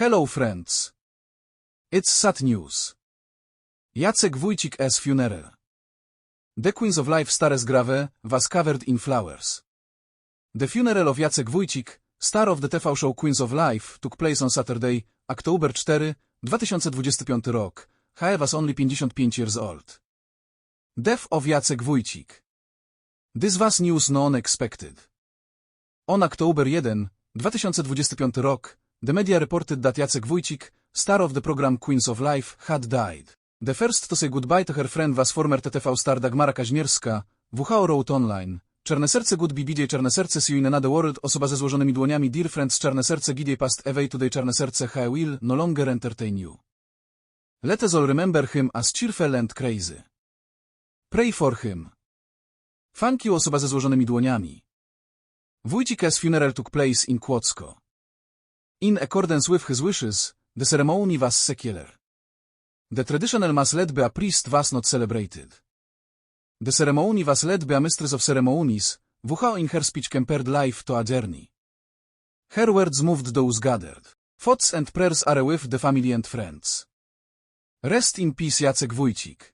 Hello friends. It's sad news. Jacek Wójcik as funeral. The Queens of Life Stars Grave was covered in flowers. The funeral of Jacek Wójcik, star of the TV show Queens of Life, took place on Saturday, October 4, 2025 rok. He was only 55 years old. Death of Jacek Wójcik. This was news no one expected. On October 1, 2025 rok, the media reported that Jacek Wójcik, star of the program Queens of Life, had died. The first to say goodbye to her friend was former TTV star Dagmara Kaźmierska, WHO wrote online. Czarne serce good BBJ Czarne serce see you in another world Osoba ze złożonymi dłoniami Dear friends Czarne serce gidej past away today Czarne serce I will no longer entertain you. Let us all remember him as cheerful and crazy. Pray for him. Thank you osoba ze złożonymi dłoniami. Wójcik's funeral took place in Kłodzko. In accordance with his wishes, the ceremony was secular. The traditional mass led by a priest was not celebrated. The ceremony was led by a mistress of ceremonies, WHO in her speech compared life to a journey. Her words moved those gathered. Thoughts and prayers are with the family and friends. Rest in peace Jacek Wójcik.